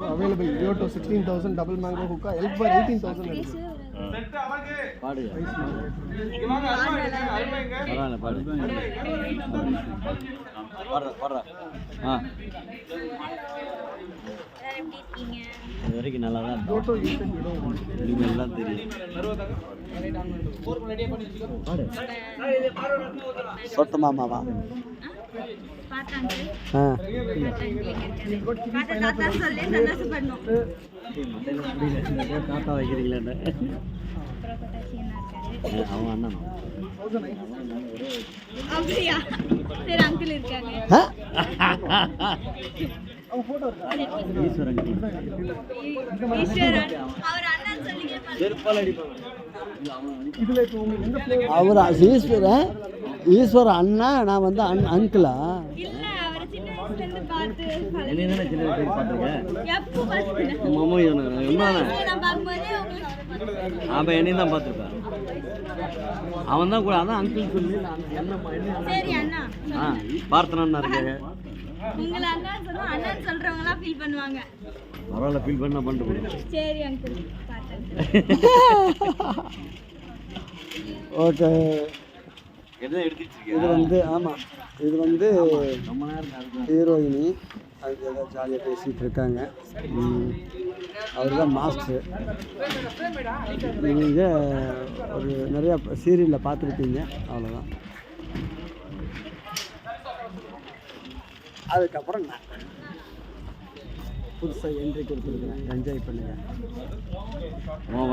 available Kyoto 16000 double mango hookah elk bar 18000 இருக்கு பாடு பரவாயில்ல பாடு பாடுற பாடுற ஆ இது வரைக்கும் நல்லா தான் தெரியும் தாத்தா வைக்கிறீங்களே அவன் அண்ணன் அப்படியா சரி அங்கிள் இருக்காங்க ஈஸ்வரன் ஈஸ்வரன் அவர் அவர் ஈஸ்வரன் ஈஸ்வர அண்ணா நான் வந்து அன் அங்கிளா இல்ல அவரை சின்ன வயசுல இருந்து பார்த்து பழகி- என்ன சின்ன வயசுல பார்த்துருக்கேன் எப்போ பார்த்தீங்க மாமா சின்ன என்ன வயசுல நான் பார்க்கும்போதே உங்களுக்கு அவன் என்னையும் தான் பார்த்துருப்பேன் அவன் தான் கூட அதான் அங்கிள் சொல்லி நான் என்ன என்ன சரி அண்ணா. ஆ பார்த்தனா இருக்காங்க உங்களை அண்ணா சொன்னா அண்ணன் சொல்றவங்க எல்லாம் ஃபீல் பண்ணுவாங்க. பரவாயில்ல ஃபீல் பண்ண பண்ணிட்டு சரி அங்கிள் ஓகே. இது வந்து ஆமாம் இது வந்து ரொம்ப நேரம் ஹீரோயினி. அது ஏதோ ஜாலியாக பேசிகிட்டு இருக்காங்க. அவர் தான் மாஸ்டர் நீங்கள் ஒரு நிறையா சீரியலில் பார்த்துருப்பீங்க. அவ்வளோதான் அதுக்கப்புறம் நான் புதுசாக என்ட்ரி கொடுத்துருக்குறேன் என்ஜாய் பண்ணுங்கள் உன்